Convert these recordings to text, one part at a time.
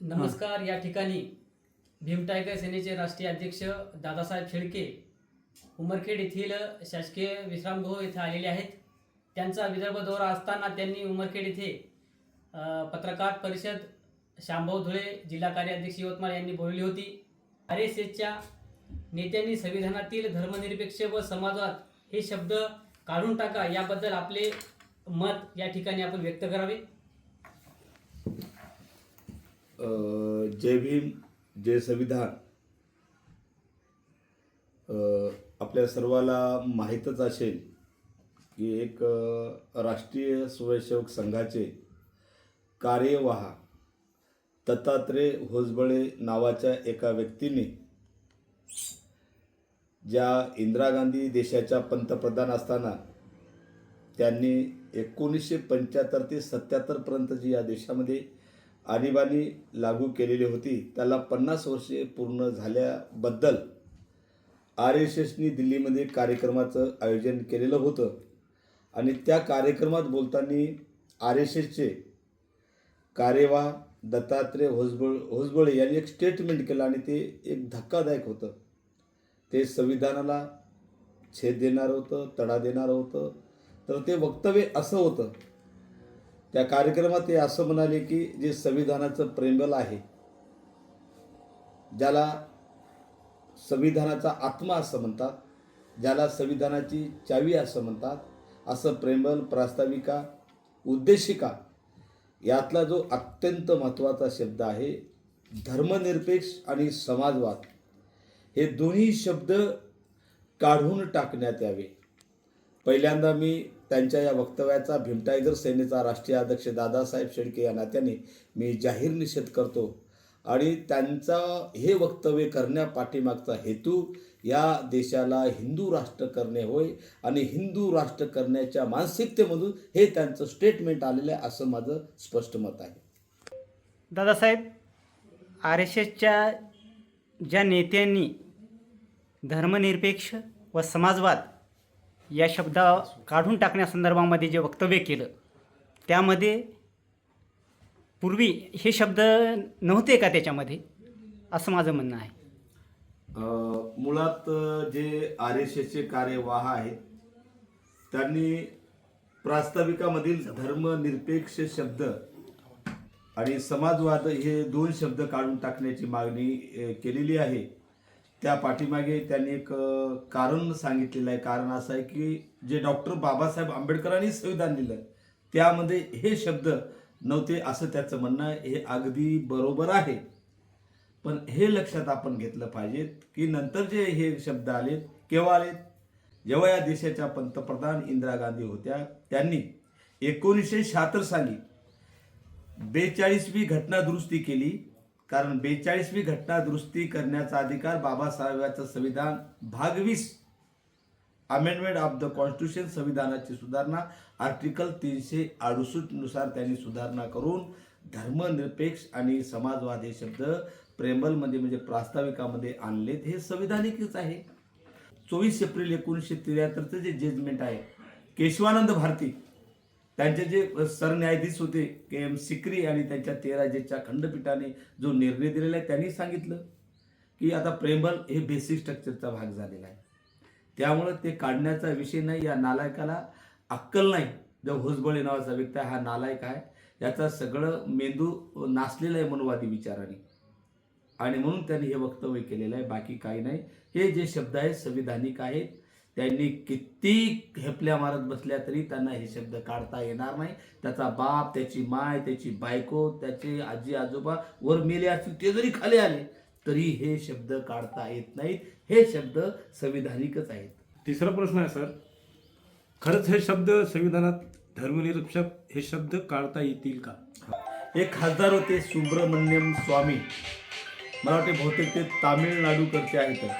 नमस्कार या ठिकाणी भीम टायगर सेनेचे राष्ट्रीय अध्यक्ष दादासाहेब शेळके उमरखेड येथील शासकीय विश्रामगृह येथे आलेले आहेत. त्यांचा विदर्भ दौरा असताना त्यांनी उमरखेड येथे पत्रकार परिषद शांभाऊ धुळे जिल्हा कार्याध्यक्ष यवतमाळ यांनी बोलवली होती. आर एस एसच्या नेत्यांनी संविधानातील धर्मनिरपेक्ष व समाजात हे शब्द काढून टाका याबद्दल आपले मत या ठिकाणी आपण व्यक्त करावे. जय भीम जय संविधान. आपल्या सर्वाला माहीतच असेल की एक राष्ट्रीय स्वयंसेवक संघाचे कार्यवाह दत्तात्रय होसबळे नावाच्या एका व्यक्तीने ज्या इंदिरा गांधी देशाच्या पंतप्रधान असताना त्यांनी एकोणीसशे पंच्याहत्तर ते सत्याहत्तरपर्यंत जी या देशामध्ये आणीबाणी लागू केलेली होती. त्याला पन्नास वर्षे पूर्ण झाल्याबद्दल आर एस एसनी दिल्लीमध्ये कार्यक्रमाचं आयोजन केलेलं होतं. आणि त्या कार्यक्रमात बोलताना आर एस एसचे कार्यवाह दत्तात्रय होसबळ होसबळे यांनी एक स्टेटमेंट केलं आणि ते एक धक्कादायक होतं. ते संविधानाला छेद देणारं होतं तडा देणारं होतं. तर ते वक्तव्य असं होतं त्या कार्यक्रमात ते असं म्हणाले की जे संविधानाचं प्रेमबल आहे ज्याला संविधानाचा आत्मा असं म्हणतात ज्याला संविधानाची चावी असं म्हणतात असं प्रेमबल प्रास्ताविका उद्देशिका यातला जो अत्यंत महत्त्वाचा शब्द आहे धर्मनिरपेक्ष आणि समाजवाद हे दोन्ही शब्द काढून टाकण्यात यावे. पहिल्यांदा मी त्यांच्या या वक्तव्याचा भीमटायगर सेनेचा राष्ट्रीय अध्यक्ष दादासाहेब शेडके या नात्याने मी जाहीर निषेध करतो. आणि त्यांचा हे वक्तव्य करण्यापाठीमागचा हेतू या देशाला हिंदू राष्ट्र करणे होय आणि हिंदू राष्ट्र करण्याच्या मानसिकतेमधून हे त्यांचं स्टेटमेंट आलेलं आहे असं माझं स्पष्ट मत आहे. दादासाहेब आर एस एसच्या ज्या नेत्यांनी धर्मनिरपेक्ष व समाजवाद या शब्दा काढून टाकण्यासंदर्भामध्ये जे वक्तव्य केलं त्यामध्ये पूर्वी हे शब्द नव्हते का त्याच्यामध्ये? असं माझं म्हणणं आहे. मुळात जे आर एस एसचे कार्यवाह आहेत त्यांनी प्रास्ताविकामधील धर्मनिरपेक्ष शब्द आणि समाजवाद हे दोन शब्द काढून टाकण्याची मागणी केलेली आहे. त्या पाठीमागे त्यांनी एक कारण सांगितलेलं आहे. कारण असं आहे की जे डॉक्टर बाबासाहेब आंबेडकरांनी संविधान दिलं त्यामध्ये हे शब्द नव्हते असं त्याचं म्हणणं आहे. हे अगदी बरोबर आहे. पण हे लक्षात आपण घेतलं पाहिजे की नंतर जे हे शब्द आले केव्हा आले जेव्हा या देशाच्या पंतप्रधान इंदिरा गांधी होत्या त्यांनी एकोणीसशे शहात्तर साली बेचाळीसवी घटना दुरुस्ती केली. कारण बेचाळीसवी घटना दुरुस्ती करण्याचा अधिकार बाबासाहेबांचं संविधान. भाग वीस अमेंडमेंट ऑफ द कॉन्स्टिट्यूशन संविधानाची सुधारणा. आर्टिकल तीनशे अडुसष्टनुसार त्यांनी सुधारणा करून धर्मनिरपेक्ष आणि समाजवाद हे शब्द प्रेमलमध्ये म्हणजे प्रास्ताविकामध्ये आणलेत. हे संविधानिकच आहे. चोवीस एप्रिल एकोणीसशे त्र्याहत्तरचं जे जजमेंट आहे केशवानंद भारती त्यांचे जे सरन्यायाधीश होते के एम सिक्री आणि त्यांच्या तेरा जजच्या खंडपीठाने जो निर्णय दिलेला आहे त्यांनी सांगितलं की आता प्रेमल हे बेसिक स्ट्रक्चरचा भाग झालेला आहे. त्यामुळं ते काढण्याचा विषय नाही या नालायकाला अक्कल नाही. जो होसबळे नावाचा व्यक्ती आहे हा नालायक आहे. याचा सगळं मेंदू नाचलेला आहे मनोवादी विचाराने. आणि म्हणून त्यांनी हे वक्तव्य केलेलं आहे बाकी काही नाही. हे जे शब्द आहेत संविधानिक आहेत. त्यांनी किती हेपल्या मारत बसल्या तरी त्यांना हे शब्द काढता येणार नाही. त्याचा बाप त्याची माय त्याची बायको त्याचे आजी आजोबा वर मेले असतील ते जरी खाली आले तरी हे शब्द काढता येत नाहीत. हे शब्द संविधानिकच आहेत. तिसरा प्रश्न आहे सर. खरंच हे शब्द संविधानात धर्मनिरपेक्ष हे शब्द काढता येतील का? एक खासदार होते सुब्रमण्यम स्वामी. मला वाटते बहुतेक ते तामिळनाडूकडचे आहेत.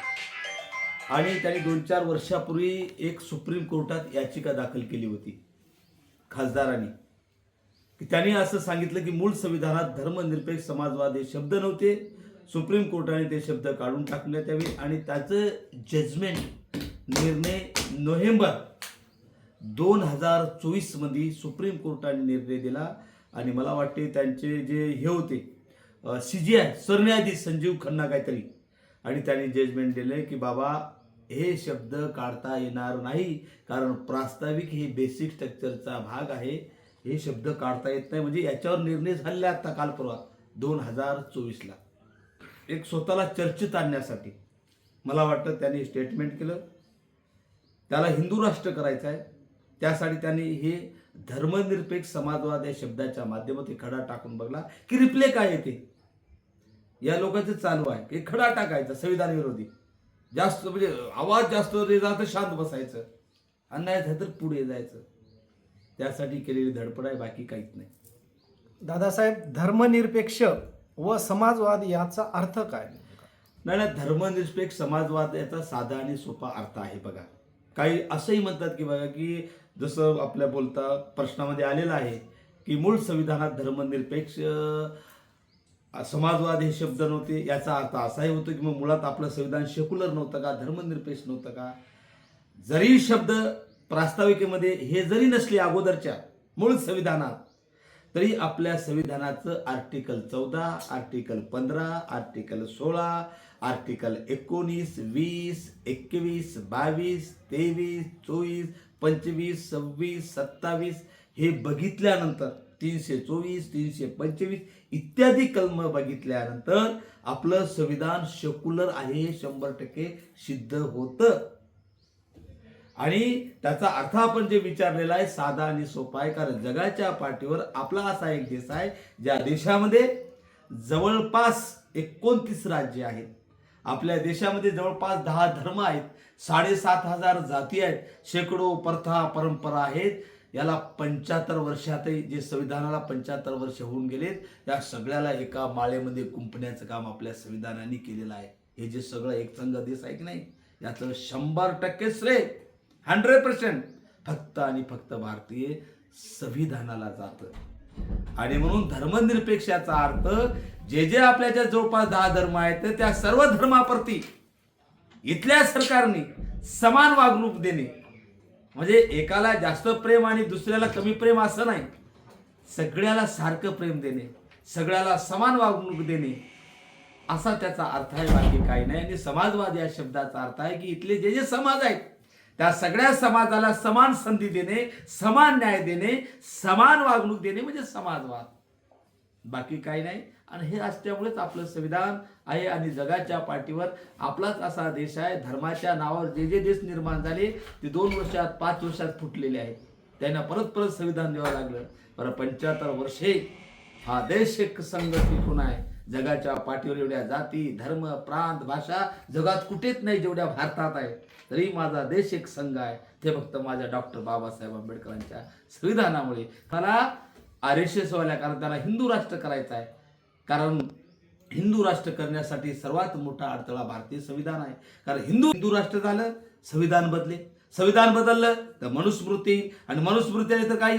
आणि त्यांनी दोन चार वर्षापूर्वी एक सुप्रीम कोर्टात याचिका दाखल केली होती खासदारांनी. की त्यांनी असं सांगितलं की मूळ संविधानात धर्मनिरपेक्ष समाजवाद हे शब्द नव्हते. सुप्रीम कोर्टाने ते शब्द काढून टाकण्यात यावे आणि त्याचं जजमेंट निर्णय नोव्हेंबर दोन हजार चोवीसमध्ये सुप्रीम कोर्टाने निर्णय दिला. आणि मला वाटते त्यांचे जे हे होते सी जी आय सरन्यायाधीश संजीव खन्ना काहीतरी आणि त्यांनी जजमेंट दिले की बाबा हे शब्द काढता येणार नाही. कारण प्रास्ताविक हे बेसिक स्ट्रक्चरचा भाग आहे. हे शब्द काढता येत नाही. म्हणजे याच्यावर निर्णय झालेला आता काल परवा दोन हजार चोवीसला. एक स्वतःला चर्चेत आणण्यासाठी. मला वाटतं त्यांनी स्टेटमेंट केलं. त्याला हिंदू राष्ट्र करायचं आहे. त्यासाठी त्यांनी हे धर्मनिरपेक्ष समाजवाद या शब्दाच्या माध्यमातून खडा टाकून बघला. की रिप्ले काय येते या लोकांचं चालू आहे. की खडा टाकायचा संविधान विरोधी. जास्त म्हणजे आवाज जास्त रे तर शांत बसायचं. अन्याय झालं तर पुढे जायचं. त्यासाठी केलेली धडपड आहे बाकी काहीच नाही. दादासाहेब धर्मनिरपेक्ष व समाजवाद याचा अर्थ काय? नाही नाही धर्मनिरपेक्ष समाजवाद याचा साधा आणि सोपा अर्थ आहे बघा. काही असंही म्हणतात की बघा की जसं आपल्या बोलता प्रश्नामध्ये आलेलं आहे की मूळ संविधानात धर्मनिरपेक्ष समाजवाद हे शब्द नव्हते याचा अर्थ असाही होतो की मग मुळात आपलं संविधान सेक्युलर नव्हतं का धर्मनिरपेक्ष नव्हतं का? जरी शब्द प्रास्ताविकेमध्ये हे जरी नसले अगोदरच्या मूळ संविधानात तरी आपल्या संविधानाचं आर्टिकल चौदा आर्टिकल पंधरा आर्टिकल सोळा आर्टिकल एकोणीस वीस एकवीस बावीस तेवीस चोवीस पंचवीस सव्वीस सत्तावीस हे बघितल्यानंतर तीनशे चोवीस तीनशे पंचवीस इत्यादी कलम बघितल्यानंतर आपलं संविधान सेक्युलर आहे शंभर टक्के सिद्ध होतं. आणि त्याचा अर्थ आपण जे विचारलेला आहे साधा आणि सोपा आहे कारण जगाच्या पाठीवर आपला असा एक देश आहे ज्या देशामध्ये जवळपास एकोणतीस राज्य आहेत. आपल्या देशामध्ये जवळपास दहा धर्म आहेत साडेसात हजार जाती आहेत शेकडो प्रथा परंपरा आहेत याला पंच्याहत्तर वर्षातही जे संविधानाला पंच्याहत्तर वर्ष होऊन गेलेत या सगळ्याला एका माळेमध्ये कुंपण्याचं काम आपल्या संविधानाने केलेलं आहे. हे जे सगळं एकसंघ देश आहे की नाही? याचं शंभर टक्के श्रेय हंड्रेड पर्सेंट फक्त आणि फक्त भारतीय संविधानाला जातं. आणि म्हणून धर्मनिरपेक्षाचा अर्थ जे जे आपल्याच्या जवळपास दहा धर्म आहेत त्या सर्व धर्माप्रती इथल्या सरकारने समान वागणूक देणे म्हणजे एकाला जास्त प्रेम आणि दुसऱ्याला कमी प्रेम असं नाही. सगळ्याला सारखं प्रेम देणे सगळ्याला समान वागणूक देणे असा त्याचा अर्थ आहे. बाकी काही नाही. आणि समाजवाद या शब्दाचा अर्थ आहे की इथले जे जे समाज आहेत त्या सगळ्या समाजाला समान संधी देणे समान न्याय देणे समान वागणूक देणे म्हणजे समाजवाद. बाकी काही नाही. आणि हे असल्यामुळेच आपलं संविधान आहे आणि जगाच्या पाठीवर आपलाच असा देश आहे. धर्माच्या नावावर जे जे देश निर्माण झाले ते दोन वर्षात पाच वर्षात फुटलेले आहेत. त्यांना परत परत संविधान द्यावं लागलं. बरं पंच्याहत्तर वर्षे हा देश एक संघ टिकून आहे. जगाच्या पाठीवर एवढ्या जाती धर्म प्रांत भाषा जगात कुठेच नाही जेवढ्या भारतात आहे. तरी माझा देश एक संघ आहे. ते फक्त माझ्या डॉक्टर बाबासाहेब आंबेडकरांच्या संविधानामुळे. मला आर एस एस वाल्या कारण त्याला हिंदू राष्ट्र करायचं आहे. कारण हिंदू राष्ट्र करण्यासाठी सर्वात मोठा अडथळा भारतीय संविधान आहे. कारण हिंदू हिंदू राष्ट्र झालं संविधान बदले. संविधान बदललं तर मनुस्मृती आणि मनुस्मृती आली तर काही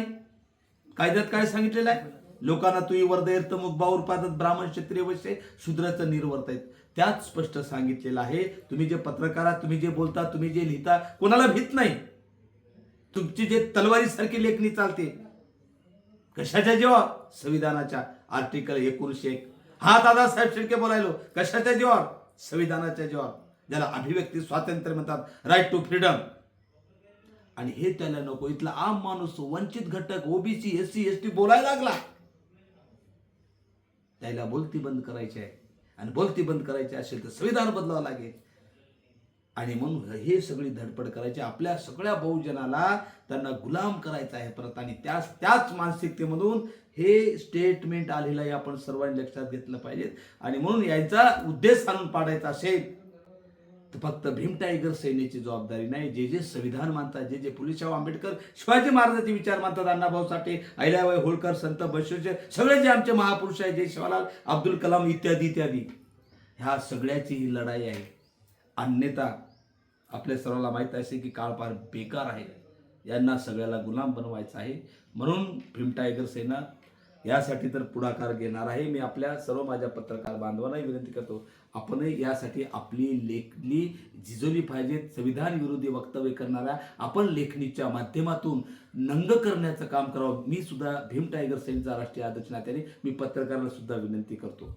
कायद्यात काय सांगितलेलं आहे? लोकांना तुई वर्धयर्थ मुख बाऊर पादत ब्राह्मण क्षत्रिय वैश्य शूद्राचं निर्वर्त आहेत. त्यात स्पष्ट सांगितलेलं आहे तुम्ही जे पत्रकार आहात तुम्ही जे बोलता तुम्ही जे लिहिता कोणाला भीत नाही. तुमची जे तलवारीसारखी लेखणी चालते. कशाच्या जेव्हा? संविधानाच्या. आर्टिकल एकोणीसशे एक. हा दादासाहेब शेळके बोलायलो. कशाच्या जीवावर? संविधानाच्या जीवावर. ज्याला अभिव्यक्ती स्वातंत्र्य म्हणतात. राईट टू फ्रीडम आणि हे त्याला नको. इथला आम माणूस वंचित घटक OBC S C S T बोलायला लागला. त्याला बोलती बंद करायची आहे. आणि बोलती बंद करायची असेल तर संविधान बदलावं लागेल. आणि म्हणून हे सगळी धडपड करायची. आपल्या सगळ्या बहुजनाला त्यांना गुलाम करायचं आहे परत. आणि त्याच त्याच मानसिकतेमधून हे स्टेटमेंट आलेलं आहे आपण सर्वांनी लक्षात घेतलं पाहिजे आणि म्हणून याचा उद्देश आणून पाडायचा असेल तर फक्त भीम टायगर सेनेची जबाबदारी नाही. जे जे संविधान मानतात जे जे फुलेशाह आंबेडकर शिवाजी महाराजांचे विचार मानतात अण्णाभाऊ साठे अहिल्याबाई होळकर संत बशोचे सगळे जे आमचे महापुरुष आहेत जे शिवालाल अब्दुल कलाम इत्यादी इत्यादी ह्या सगळ्याची ही लढाई आहे. अन्यथा आपल्या सर्वांना माहीत असे की काळ फार बेकार आहे. यांना सगळ्याला गुलाम बनवायचं आहे. म्हणून भीम टायगर सेना यासाठी तर पुढाकार घेणार आहे. मी आपल्या सर्व माझ्या पत्रकार बांधवांनाही विनंती करतो आपणही यासाठी आपली लेखणी झिजवली पाहिजे. संविधान विरोधी वक्तव्य करणाऱ्या आपण लेखणीच्या माध्यमातून नंग करण्याचं काम करावं. मी सुद्धा भीम टायगर सेनेचा राष्ट्रीय अध्यक्ष नात्याने मी पत्रकारांना सुद्धा विनंती करतो.